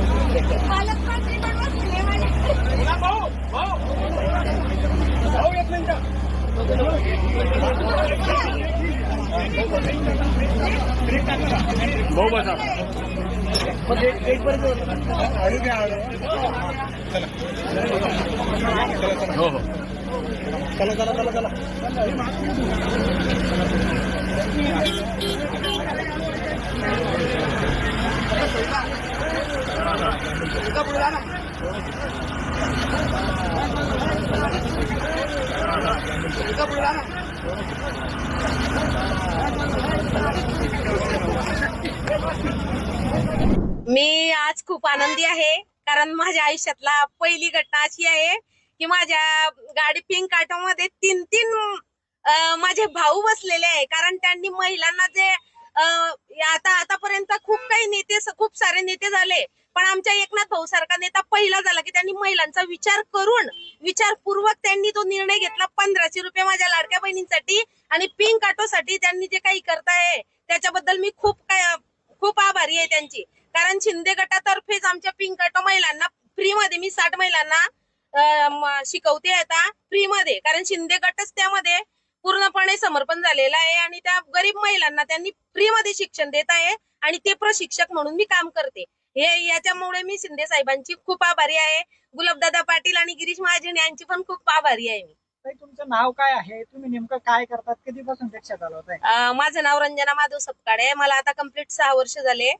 पालकमंत्री पण बसले माझ्या हो हो. चला चला चला चला. मी आज खूप आनंदी आहे कारण माझ्या आयुष्यातला पहिली घटना अशी आहे की माझ्या गाडी पिंकमध्ये तीन तीन माझे भाऊ बसलेले आहे. कारण त्यांनी महिलांना जे आता आतापर्यंत खूप काही नेते खूप सारे नेते झाले. पण आमच्या एकनाथ भाऊ सारखा नेता पहिला झाला की त्यांनी महिलांचा विचार करून विचारपूर्वक त्यांनी तो निर्णय घेतला. पंधराशे रुपये माझ्या लाडक्या बहिणींसाठी आणि पिंकसाठी त्यांनी जे काही करताय त्याच्याबद्दल मी खूप काय खूप आभारी आहे त्यांची. कारण शिंदे गटातर्फेच आमच्या पिंक ऑटो महिलांना फ्री मध्ये मी साठ महिलांना शिकवते आता फ्री मध्ये कारण शिंदे गटच त्यामध्ये पूर्णपणे समर्पण झालेला आहे आणि त्या गरीब महिलांना त्यांनी फ्री मध्ये शिक्षण देत आहे आणि ते प्रशिक्षक म्हणून मी काम करते. हे याच्यामुळे मी शिंदे साहेबांची खूप आभारी आहे. गुलाबदादा पाटील आणि गिरीश महाजन यांची पण खूप आभारी आहे मी. ताई, तुमचं नाव काय आहे? तुम्ही नेमकं काय करतात? कधीपासून अं, माझं नाव रंजना माधव सपकाळे आहे. मला आता कंप्लीट सहा वर्ष झाले.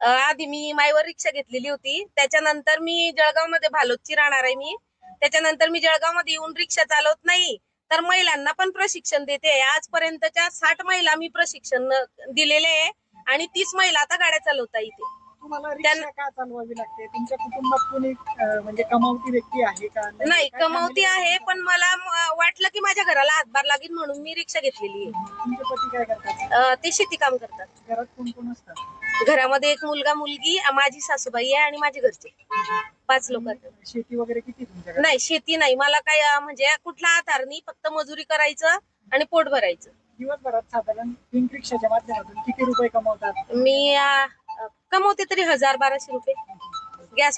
अं, आधी मी माईवर रिक्षा घेतलेली होती. त्याच्यानंतर मी जळगावमध्ये भालोदची राहणार आहे मी. त्याच्यानंतर मी जळगावमध्ये येऊन रिक्षा चालवत नाही. तर महिलांना पण प्रशिक्षण देते. आजपर्यंतच्या साठ महिला मी प्रशिक्षण दिलेले आहे. आणि तीस महिला आता गाड्या चालवता इथे तुम्हाला रिक्षा त्यांना- का चालवावी लागते? तुमच्या कुटुंबात कोणी अं, म्हणजे कमावती व्यक्ती आहे का? नाही काय कमवती family आहे पण मला म- वाटलं की माझ्या घराला हातभार लागेल म्हणून मी रिक्षा घेतलेली आहे. तुमचे पती काय करतात? अं, ते शेती काम करतात. घरात कोण कोण असतात? घरामध्ये एक मुलगा मुलगी माझी सासूबाई आहे आणि माझे घरचे. पाच लोक आहेत. शेती वगैरे किती तुमच्याकडे? नाही शेती नाही. मला काय अं, म्हणजे कुठला आधार नाही फक्त मजुरी करायचं आणि पोट भरायचं. दिवसभरात साधारण पिंक रिक्षाच्या माध्यमातून किती रुपये कमवतात? मी अं, कमवते तरी हजार बाराशे रुपये. गॅस